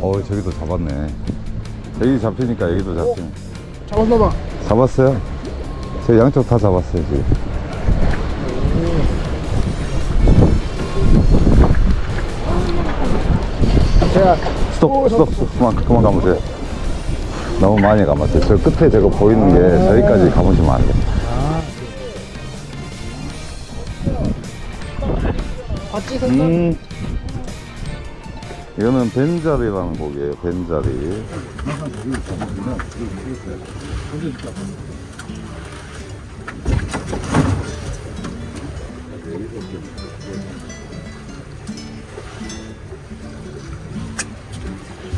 어, 저기도 잡았네. 여기 잡히니까 여기도 잡히네. 잡았나봐. 잡았어요. 제 양쪽 다 잡았어요, 지금. 제가 스톱, 스톱, 스톱. 그만, 그만 감으세요. 너무 많이 감았어요. 저 끝에 저거 보이는 게 저기까지 감으시면 안 선수? 음. 이거는 벤자리라는 곡이에요, 벤자리.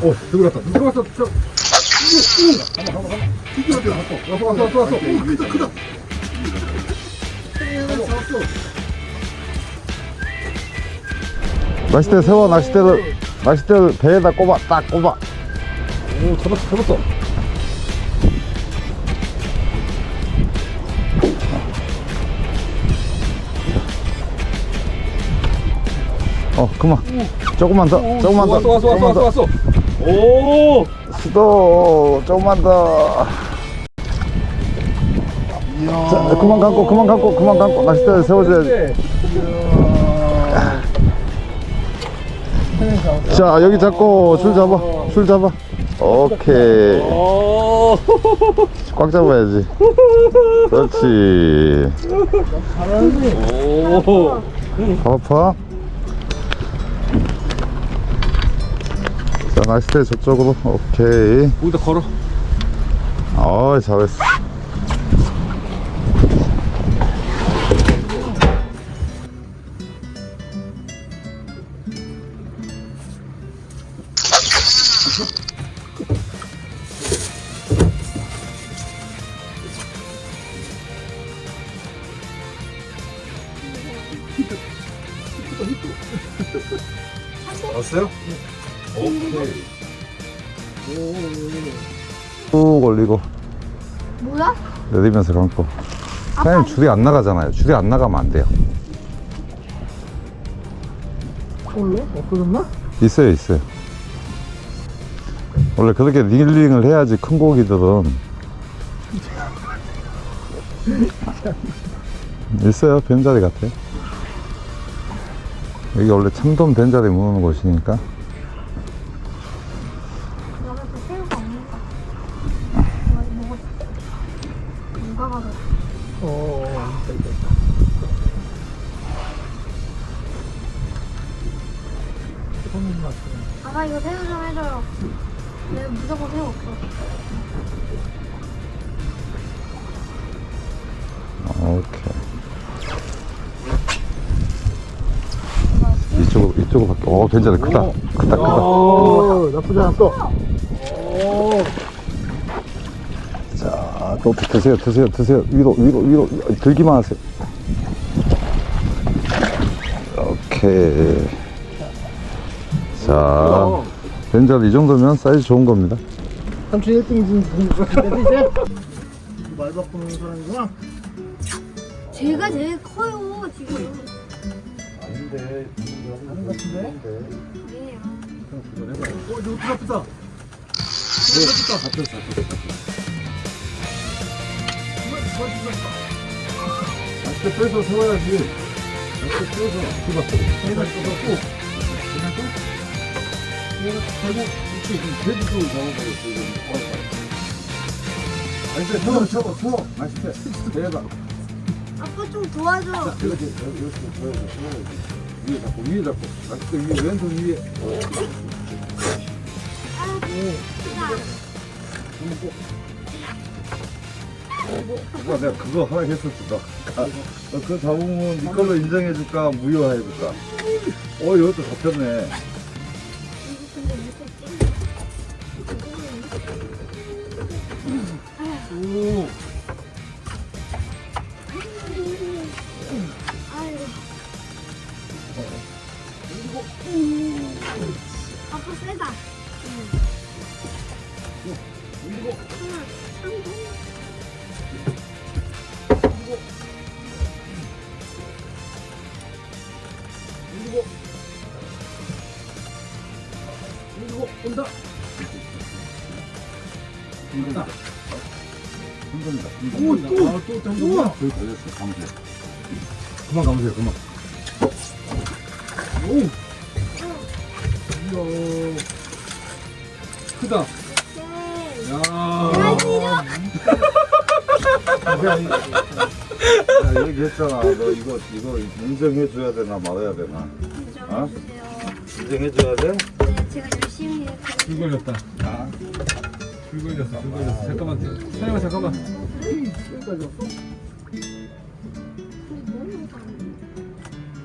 어 들어갔다. 들어갔어. 들어. 가만 가만 가만. 드디어 어디 갔어? 왔어 왔어 왔어 왔어. 오, 크다 크다. 왔어 왔어. 낚싯대 세워, 낚싯대를, 낚싯대를 배에다 꼽아, 딱 꼽아. 오 잡았어 잡았어. 어, 그만. 조금만 더, 조금만 더. 왔어 왔어 왔어 조금만 더. 왔어 왔어. 오. 수도, 조금만 더. 자, 그만 감고, 그만 감고, 그만 감고. 낚싯대를 세워줘야지. 자, 여기 잡고, 줄 잡아. 줄 잡아. 오케이. 오. 꽉 잡아야지. 그렇지. 오. 아파? 자, 낚싯대 저쪽으로. 오케이. 거기다 걸어. 어, 잘했어. 내리면서 감고. 사장님 줄이 안 나가잖아요. 줄이 안 나가면 안 돼요. 원래 없어졌나? 있어요, 있어요. 원래 그렇게 릴링을 해야지 큰 고기들은. 있어요, 뱀자리 같아. 여기 원래 참돔 뱀자리 무는 곳이니까. 또 드세요, 드세요, 드세요. 위로, 위로, 위로. 들기만 하세요. 오케이. 자, 벤자리 이 정도면 사이즈 좋은 겁니다. 삼촌 1등이지. 내드세요. 말 바꾸는 사람이구나. 제가 제일 커요 지금. 아닌데, 다른 것 같은데? 아니에요. 어, 이거 어떻게 아프다. 네, 잡혔어, 잡혔어. 맛있게 빼서 세워야지. 맛있게 빼서. 집었어. 얘가 떠갖고. 얘가 대고, 이렇게 돼지도 잡아버렸어, 이거. 맛있게 세워, 세워, 세워. 맛있게. 대박. 아빠 좀 도와줘. 이렇게, 이렇게, 이렇게 세워야지. 위에 잡고, 위에 잡고. 맛있게 위에, 왼손 위에. 아, 진짜. 오빠 내가 그거 하나 했었어. 너, 아, 너그 잡으면 네 걸로 인정해줄까 무효해줄까? 어 이것도 잡혔네. 오. 그만 감세요. 그만. 오. 이야. 크다. 셋. 야. 야, 얘기했잖아. 너 이거 이거 인정해줘야 되나 말아야 되나? 인정해주세요. 인정해줘야 돼? 네, 제가 열심히 했거든요. 줄 걸렸다. 아. 줄 걸렸어. 줄 걸렸어. 잠깐만. 사장아 잠깐만.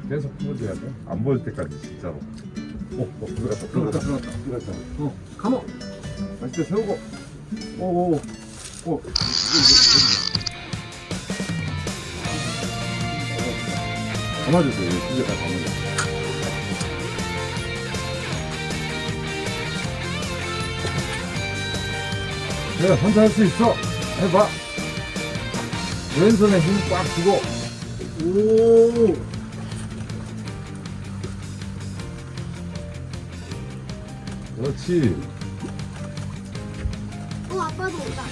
계속 풀어줘야 돼. 안 보일 때까지 진짜로. 오, 오, 들어갔다, 들어갔다, 들어갔다, 들어갔다. 들어갔다. 어, 감어. 다시 세우고. 오, 오, 오. 오. 감아주세요. 진짜 다 감아주세요. 내가 혼자 할 수 있어. 해봐. 왼손에 힘 꽉 주고. 오. 그렇지. 어, 아빠도 온다.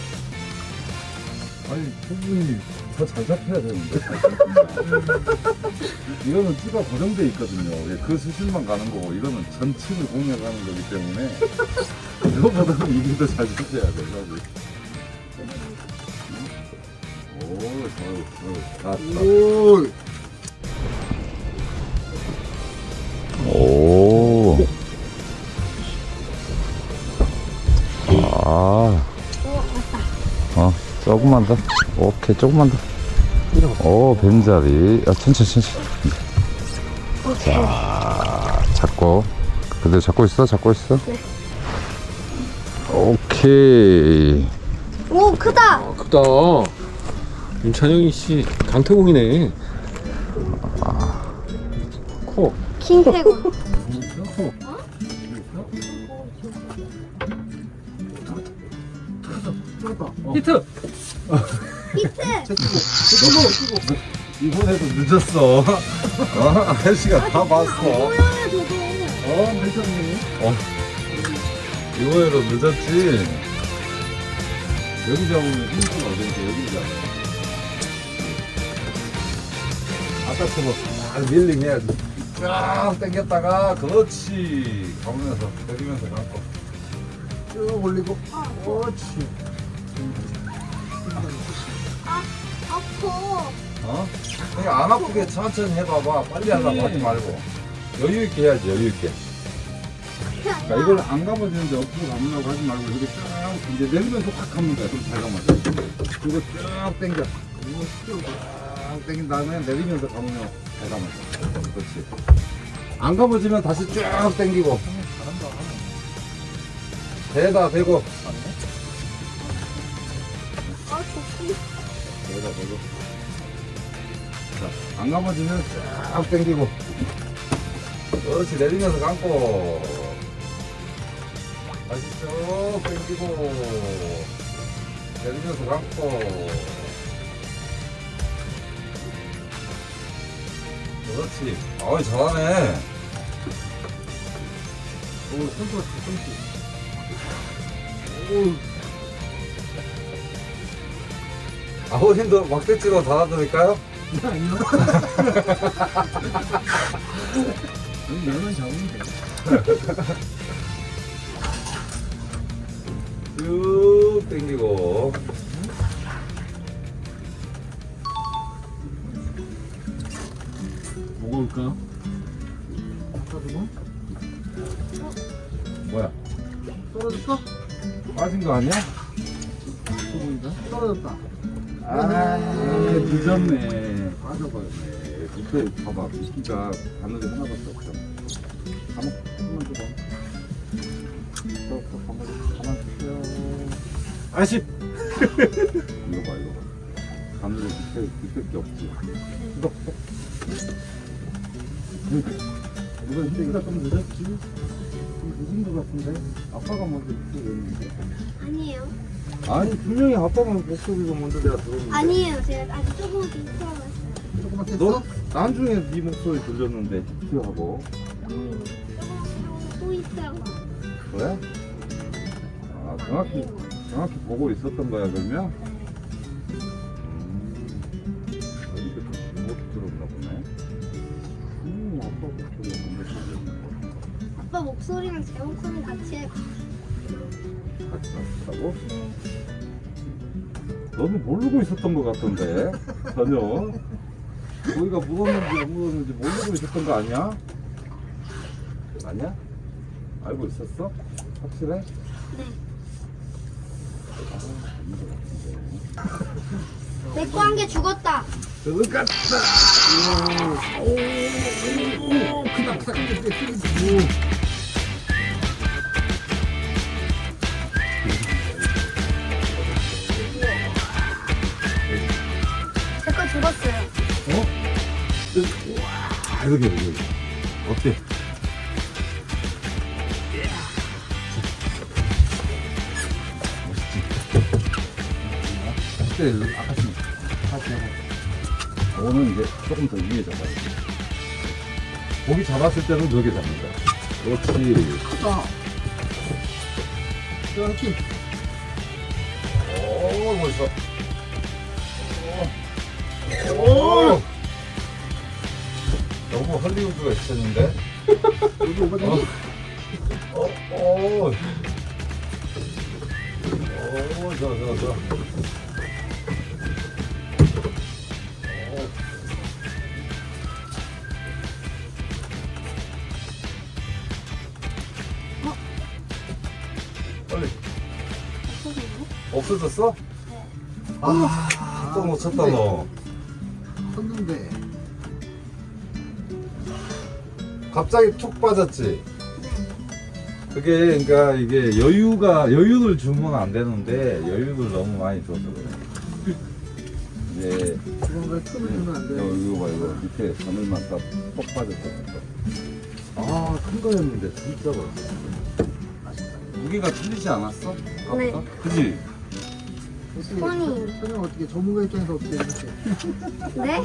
아니, 부분이 더 잘 잡혀야 되는데. 이거는 찌가 고정돼 있거든요. 예, 그 수실만 가는 거고, 이거는 전층을 공략하는 거기 때문에, 이거보다는 이게 더 잘 잡혀야 돼, 사실. 오, 좋아요, 좋아요. 오. 조금만 더. 오케이, 조금만 더. 오, 뱀자리. 아, 천천히, 천천히. 자, 잡고. 그대로 잡고 있어, 잡고 있어. 오케이. 오, 크다. 아, 크다. 임찬영이 씨 강태공이네. 커. 킹태곤. 히트. 히트. 이번에도 늦었어. 어? 아저씨가 다 봤어. 보여요, 저도. 어, 괜찮네. 이번에도 늦었지. 여기 잡으면 힘좀 어딘지 여기 잡아. 아까처럼 막 밀링 해야지. 쫙 당겼다가 그렇지. 가면서 내리면서 감고. 쭉 올리고. 아, 그렇지. 아파. 어? 그냥 안 아프게 천천히 해봐봐. 빨리 하려고 하지 말고. 여유 있게 해야지 여유 있게. 그러니까 이걸 안 감아지는데 옆으로 감으려고 하지 말고 이렇게 쭉 이제 내리면서 확 거야. 그럼 잘 감아져. 그리고 쭉 당겨. 그리고 쭉 당긴 다음에 내리면서 감으면 잘 감아져. 그렇지. 안 감아지면 다시 쭉 당기고. 대다 대고. 아, 좋 대고. 자, 안 감아지면 쭉 당기고. 그렇지 내리면서 감고. 다시 쭉 당기고. 내리면서 감고. 그렇지. 어이, 잘하네. 오, 손톱, 손톱. 아버님도 막대치로 달아드릴까요? 아니요. 얘는 잡으면 돼. 쭉 당기고. 뭐가 올까? 가지고 뭐야? 떨어졌어? 빠진 거 아니야? 보인다. 떨어졌다. 아, 늦었네. 빠져버렸네. 밑에 봐봐. 미끼가 바늘이 하나밖에 없어. 가만, 한번 줘봐. 더, 더, 가만, 가만 주세요. 아씨! 이거 봐, 이거 봐. 바늘이 밑에, 밑에 없지. 이거, 이거 밑에가 좀 늦었지? 좀 늦은 것 같은데? 아빠가 먼저 입고 아니에요. 아니, 분명히 아빠가 목소리가 먼저 내가 들었는데. 아니에요. 제가 아주 조금 들어봤어요. 조금만 너 뗐어? 나중에 네 목소리 들렸는데 히트하고 음. 조금 또 있어요. 그래? 아 정확히 정확히 보고 있었던 거야 그러면? 모르고 있었던 것 같던데 전혀 거기가 묻었는지 안 묻었는지 모르고 있었던 거 아니야? 아니야? 알고 있었어? 확실해? 네. 아, 아닌 것 같은데. 내거 한 개 죽었다. 그거 같다! 오, 크다, 크다, 크다, 크다. 제 와, 이렇게, 이렇게. 어때? 멋있지? 그때 아까 좀 다시 해봐. 오늘 이제 조금 더 위에 잡아야 돼. 고기 잡았을 때는 저기 잡는 거야. 그렇지. 크다. 이렇게. 오, 멋있어. 오! 너 무 헐리우드 액션인데? 여기 오거든. 어, 어, 오. 오, 좋아, 좋아, 좋아. 빨리. 없어졌어? 아, 또 놓쳤다, 너. 갑자기 툭 빠졌지? 그게, 그러니까 이게 여유가, 여유를 주면 안 되는데, 여유를 너무 많이 줘서 그래. 이제, 그런 걸 틈을 주면 안 돼. 이거 봐, 이거 밑에 바늘만 딱톡 빠졌어. 아, 큰 거였는데, 진짜 맛있어. 무게가 틀리지 않았어? 네. 아까? 그지? 어떻게, 손이. 선영 어떻게 전문가 입장에서 어떻게 이렇게. 네?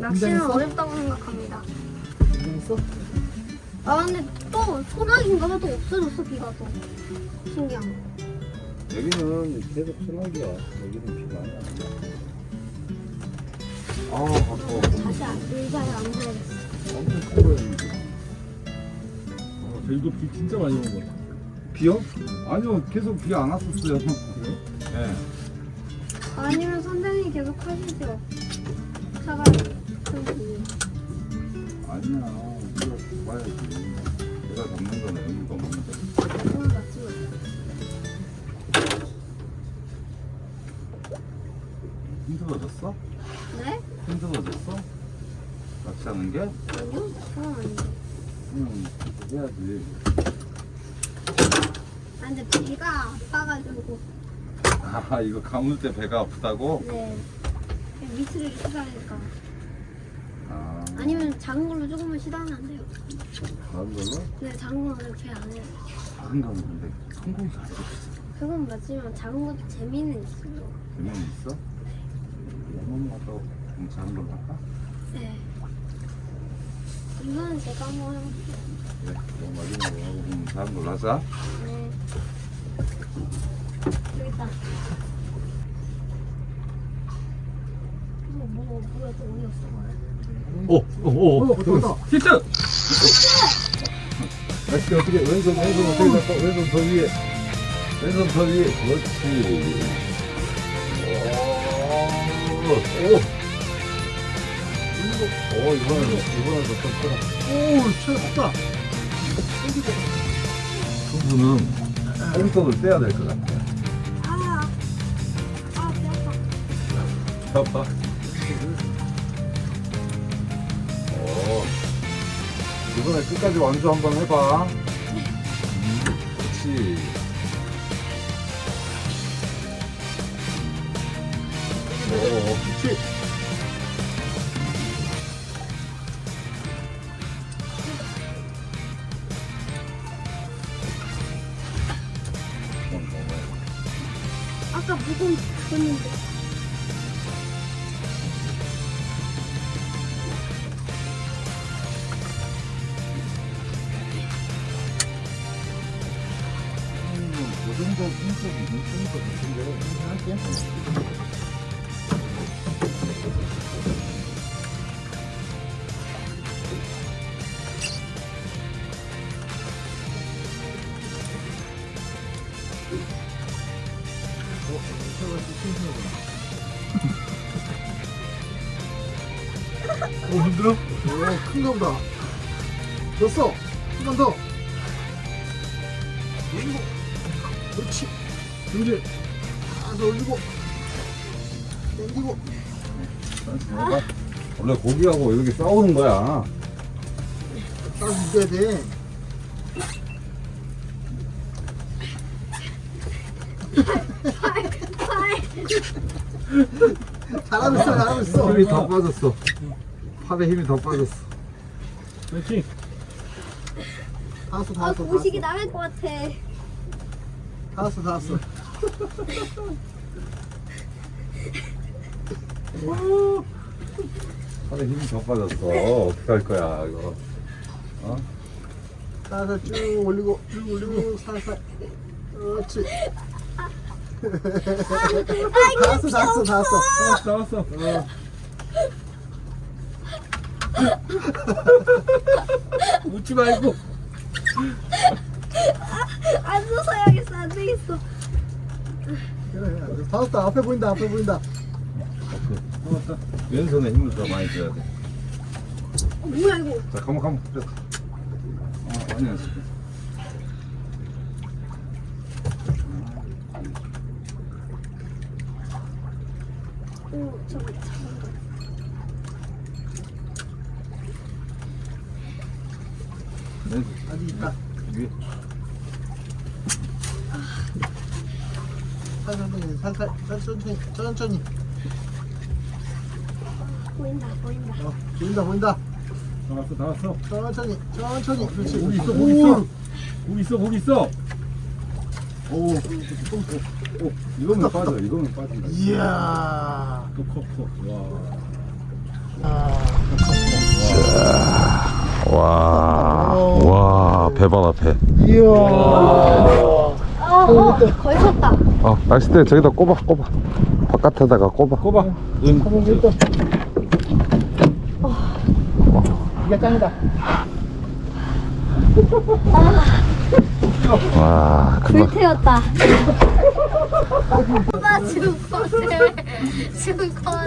낚시는? 어렵다고 생각합니다. 긴장했어? 아 근데 또 소나기인가 봐또 없어졌어 비가 또. 신기한 거. 여기는 계속 소나기야. 여기는 비가 아니야. 아, 아까워. 다시 안, 의자에 앉아야겠어. 엄청 큰 거였는데. 어, 저희도 비 진짜 많이 온거 같아. 비요? 아니요, 계속 비안 왔었어요. 네. 아니면 선생님이 계속 하시죠. 차가. 아니야, 우리가 봐야지. 내가 잡는 거는 의미가 없는데. 힘들어졌어? 네? 힘들어졌어? 낚시하는 게? 아니요? 그건 아니에요. 응, 해야지. 아 근데 배가 아파가지고 아, 이거 감을 때 배가 아프다고? 네 밑으로 이렇게 가니까 아, 아니면 작은 걸로 조금만 시도하면 안 돼요? 다른 걸로? 네 작은 거는 배안 해요. 작은 감은 근데 큰 고기가 아니고 비싸. 그건 맞지만 작은 것도 재미는 있어요. 재미는 있어? 한번 갔다 오고 그럼 작은 걸로 할까? 네. 이거는 제가 한번 해볼게요. 그래, 너무 마지막으로 하고 그럼 작은 걸로 하자. 네. 여기 있다. 뭐, 뭐, 뭐야, 또 어디 갔어? 오, 오, 어. 히트! 어떻게, 어떻게, 왼손, 왼손 어떻게 잡고, 왼손 더 위에. 왼손 더 위에. 그렇지. 오, 오. 오, 이번엔, 이번엔 좀 크다. 오, 최 크다. 두 분은 홈톱을 떼야 될 것 같아요. 아, 잡아. 이번에 끝까지 완주 한번 해봐. 음, 그렇지. 오, 그렇지. 아까 무슨 그건데. 큰가 보다. 됐어. 한번 더. 올리고. 그렇지. 등질. 다시 올리고. 당기고. 원래 고기하고 이렇게 싸우는 거야. 딱 이겨야 돼. 잘하고 있어, 잘하고 있어. 힘이 더 빠졌어. 팔에 힘이 더 빠졌어. 그렇지. 다 왔어, 다 아, 왔어. 다 왔어. 나갈 것 같아. 다 왔어, 다 왔어. 팔에 힘이 더 빠졌어. 어떻게 할 거야, 이거. 어? 살살 쭉 올리고, 쭉 올리고, 살살. 그렇지. 다 왔어, 다 왔어, 다 왔어. 나왔어. 어. 웃지 말고. 안 웃어야겠어, 안 되겠어. 그래, 그래. 다 왔다. 앞에 보인다, 앞에 보인다. 왼손에 힘을 더 많이 줘야 돼. 어, 뭐야, 이거. 자, 가만, 가만. 그래. 어, 아니야. 오, 잠깐, 네, 아직 있다. 천천히, 천천히. 보인다, 보인다. 어, 보인다, 보인다. 다 왔어, 다 왔어. 천천히, 천천히. 그렇지. 고기 있어, 오. 고기 있어. 고기 있어, 고기 있어. 오, 오, 이거면 빠져, 이거면 빠진다. 이야. 또 커, 커. 와. 아, 와, 와, 배반 앞에. 이야. 아, 어, 섰다. 아, 때 저기다 꼽아, 꼽아. 바깥에다가 꼽아. 꼽아. 응. 한번. 이게 짱이다. 와, 금방. 불태웠다. 나 죽을 것 같아. 죽을 것 같아.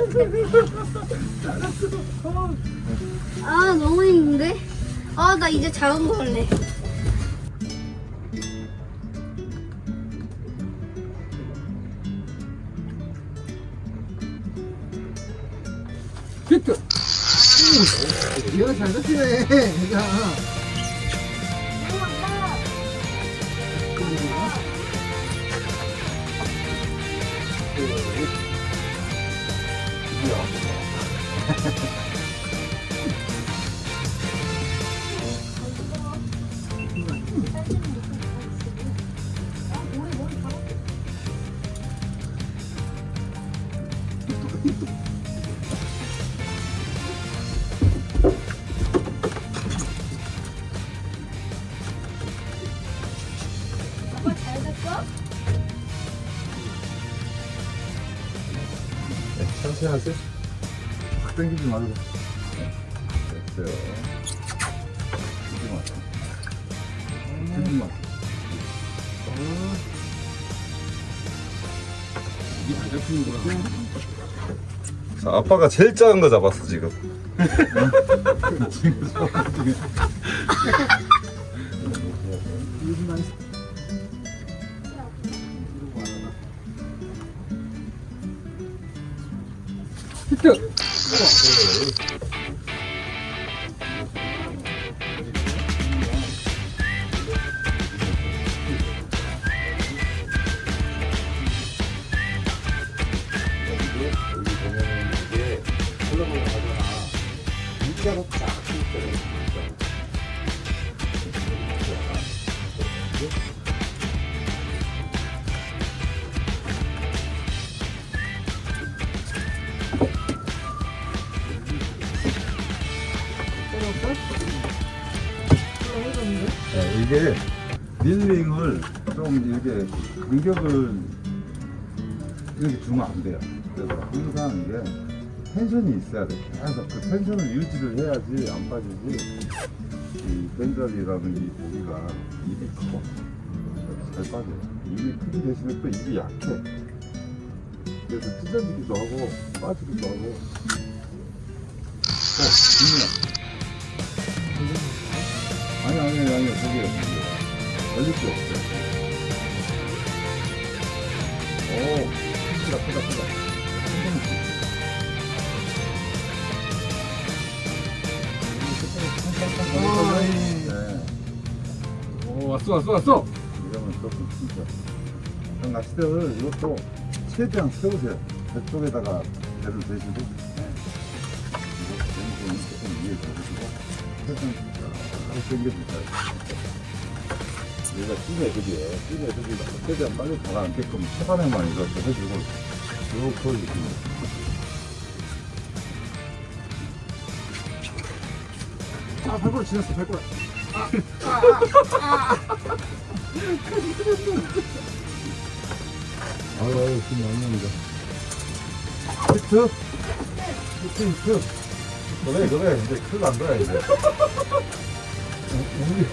아, 너무 힘든데? 아, 나 이제 작은 거 할래. 히트. 얘가 잘 잡히네. 얘가. 아빠 하세요. 확 당기지 말고. 네, 됐어요. 조금만. 조금만. 이게 안 잡히는구나. 자, 아빠가 제일 작은 거 잡았어, 지금. 흘러보려 하잖아. 물자로 쫙 있어요. 네, 이게 릴링을 좀 이렇게 간격을 이렇게 주면 안 돼요. 그래서 항상 이게 텐션이 있어야 돼. 계속 그 텐션을 유지를 해야지 안 빠지지. 이 벤절이라는 이 고기가 입이 커. 잘 빠져요. 입이 크기 대신에 또 입이 약해. 그래서 찢어지기도 하고 빠지기도 하고. 어, 진이야. 아니 아니 아니 저기요 저기요. 걸릴 게 없어요. 오, 크다 크다 크다. 왔어, 왔어, 왔어. 이러면 조금 진짜. 그럼 낚싯대를 이것도 최대한 세우세요. 배 쪽에다가 배를 대시고. 네. 이거 왼손은 조금 위에 잡으시고. 최대한 잘 당겨주세요. 얘가 찌네, 그지? 찌네, 그지? 최대한 빨리 가라앉게끔 초반에만 이렇게 해주고. 요거 보여주시면. 아, 발골 지났어, 발골. 아유, 아유, 지금 왕년이다. 히트? 히트, 히트. 그래, 그래. 이제 큰일 난 거야, 이제. 우리,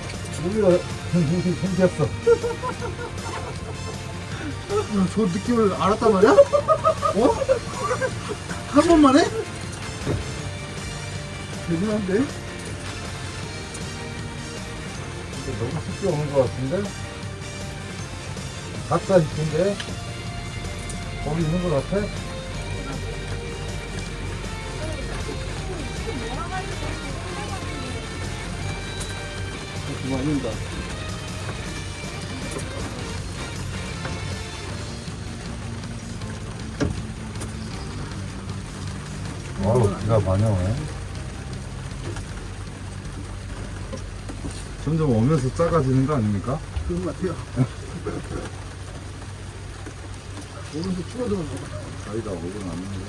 우리가 정신이 생겼어. 야, 저 느낌을 알았단 말이야? 어? 한 번만 해? 대단한데? 너무 쉽게 오는 것 같은데? 각자 히트인데? 거기 있는 것 같아? 그만입니다. 아우, 비가 많이 오네. 점점 오면서 작아지는 거 아닙니까? 그런 것 같아요. 오면서 줄어드는 거. 사이다 오고 났는데.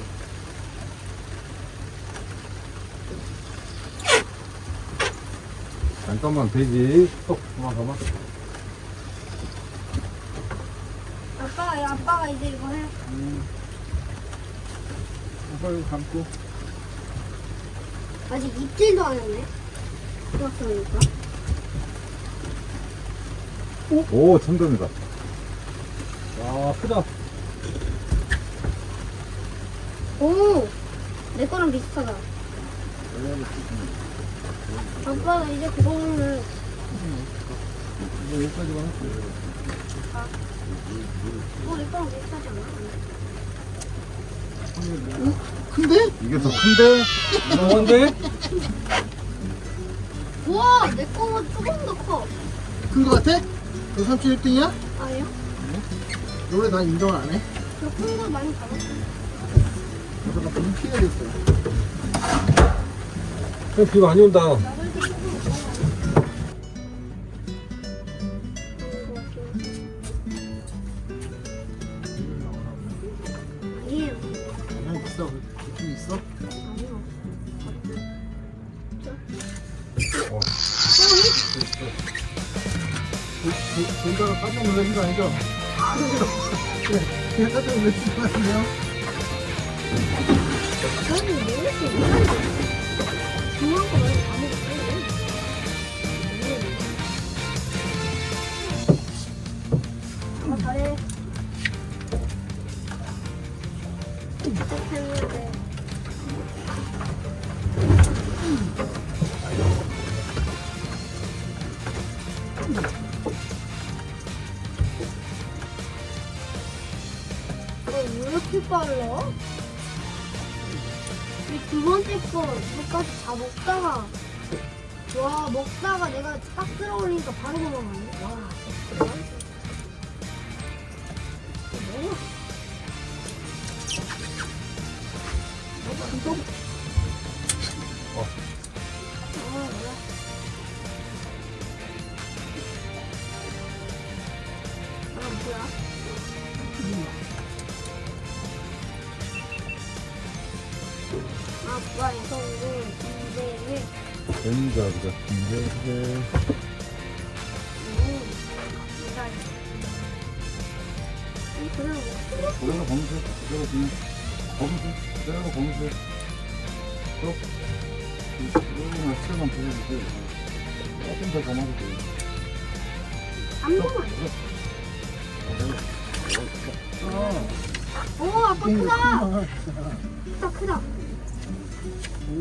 잠깐만 되지. 또 그만 가만. 아빠가 아빠가 이제 이거 해. 아빠 이거 감고. 아직 입질도 안 했네. 그렇습니까? 오, 천점이다. 와, 크다. 오, 내 거랑 비슷하다. 아빠가 이제 그거는 이거 여기까지만 할게. 어, 내 거랑 비슷하지 않아? 큰데? 이게 더 큰데? 너한데? 우와, 내 거가 조금 더 커. 큰 거 같아? 너 삼촌 1등이야? 아니요? 원래 난 인정을 안 해. 저큰거 많이 잡았어. 그래서 나좀 피해야겠어. 비 많이 온다. 나머지 조금 거 아니죠? 놀라신 거 아니에요? 저는 왜 이렇게 이상해? 중요한 거 말고 다 먹었어요. 아, 잘해. 했는데. 어, 왜이 빨라? 이두 번째 거 이거까지 다 먹다가 와 먹다가 내가 딱 들어올리니까 바로 도망가네. 뭐 그대로 검색 그대로 그냥 검색 그대로 검색 또 이거만 시간만 보내주세요 조금 더 감아도 돼요 한 번만. 오 아빠 크다. 크다 크다. 오,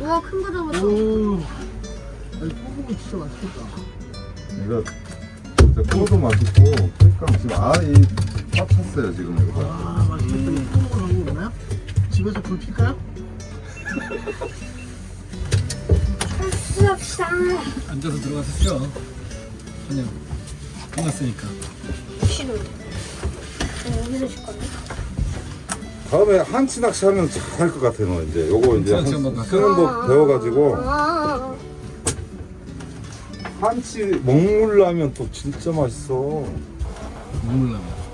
우와 큰거 잡았어. 오. 아니, 뽑으면 진짜 맛있겠다. 이거 진짜 구워도 맛있고 색감 지금 알이 꽉 찼어요 지금 이거 아, 맛있겠다. 이거 뽑은 거 방법 없나요? 집에서 불 필까요? 수업상. 앉아서 들어가서 쉬어. 그냥 끝났으니까. 싫어. 여기서 쉴 건데. 다음에 한치 낚시 하면 잘 할 것 같아 너 이제 요거 이제 한치 한- 한번 갈까? 쓰는 법 배워가지고 아, 한치 먹물라면 또 진짜 맛있어 먹물라면.